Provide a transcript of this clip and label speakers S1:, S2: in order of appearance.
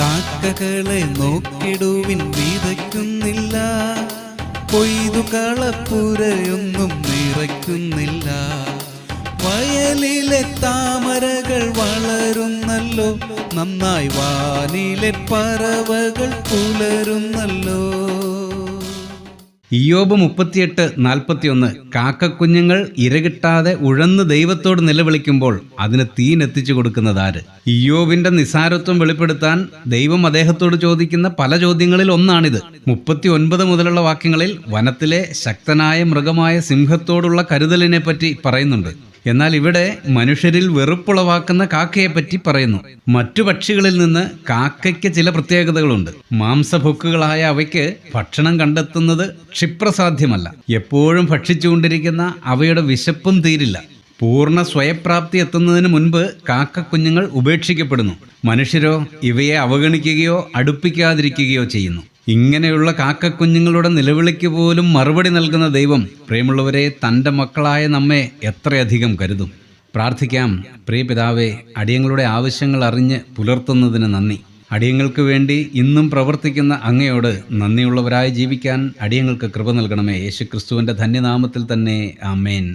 S1: കാക്കകളെ നോക്കിടുവിൻ വീതയ്ക്കുന്നില്ല. കൊയ്തു കളപ്പുരയൊന്നും നിറയ്ക്കുന്നില്ല. വയലിലെ താമരകൾ വളരുന്നല്ലോ. നന്നായി വാനിലെ പറവകൾ പുലരുന്നല്ലോ.
S2: ഇയോബ് മുപ്പത്തിയെട്ട് നാൽപ്പത്തിയൊന്ന്. കാക്കക്കുഞ്ഞുങ്ങൾ ഇരകിട്ടാതെ ഉഴന്ന് ദൈവത്തോട് നിലവിളിക്കുമ്പോൾ അതിന് തീനെത്തിച്ചു കൊടുക്കുന്നത് ആര് ഇയോബിന്റെ നിസാരത്വം വെളിപ്പെടുത്താൻ ദൈവം അദ്ദേഹത്തോട് ചോദിക്കുന്ന പല ചോദ്യങ്ങളിൽ ഒന്നാണിത്. മുപ്പത്തി ഒൻപത് മുതലുള്ള വാക്യങ്ങളിൽ വനത്തിലെ ശക്തനായ മൃഗമായ സിംഹത്തോടുള്ള കരുതലിനെ പറ്റി പറയുന്നുണ്ട്. എന്നാൽ ഇവിടെ മനുഷ്യരിൽ വെറുപ്പുളവാക്കുന്ന കാക്കയെ പറ്റി പറയുന്നു. മറ്റു പക്ഷികളിൽ നിന്ന് കാക്കയ്ക്ക് ചില പ്രത്യേകതകളുണ്ട്. മാംസഭുക്കുകളായ അവയ്ക്ക് ഭക്ഷണം കണ്ടെത്തുന്നത് ക്ഷിപ്രസാധ്യമല്ല. എപ്പോഴും ഭക്ഷിച്ചുകൊണ്ടിരിക്കുന്ന അവയുടെ വിശപ്പും തീരില്ല. പൂർണ സ്വയപ്രാപ്തി എത്തുന്നതിന് മുൻപ് കാക്കക്കുഞ്ഞുങ്ങൾ ഉപേക്ഷിക്കപ്പെടുന്നു. മനുഷ്യരോ ഇവയെ അവഗണിക്കുകയോ അടുപ്പിക്കാതിരിക്കുകയോ ചെയ്യുന്നു. ഇങ്ങനെയുള്ള കാക്കക്കുഞ്ഞുങ്ങളുടെ നിലവിളിക്ക് പോലും മറുപടി നൽകുന്ന ദൈവം പ്രിയമുള്ളവരെ തന്റെ മക്കളായ നമ്മെ എത്രയധികം കരുതും. പ്രാർത്ഥിക്കാം പ്രിയ പിതാവേ അടിയങ്ങളുടെ ആവശ്യങ്ങൾ അറിഞ്ഞ് പുലർത്തുന്നതിന് നന്ദി. അടിയങ്ങൾക്ക് വേണ്ടി ഇന്നും പ്രവർത്തിക്കുന്ന അങ്ങയോട് നന്ദിയുള്ളവരായി ജീവിക്കാൻ അടിയങ്ങൾക്ക് കൃപ നൽകണമേ. യേശുക്രിസ്തുവിന്റെ ധന്യനാമത്തിൽ തന്നെ ആമേൻ.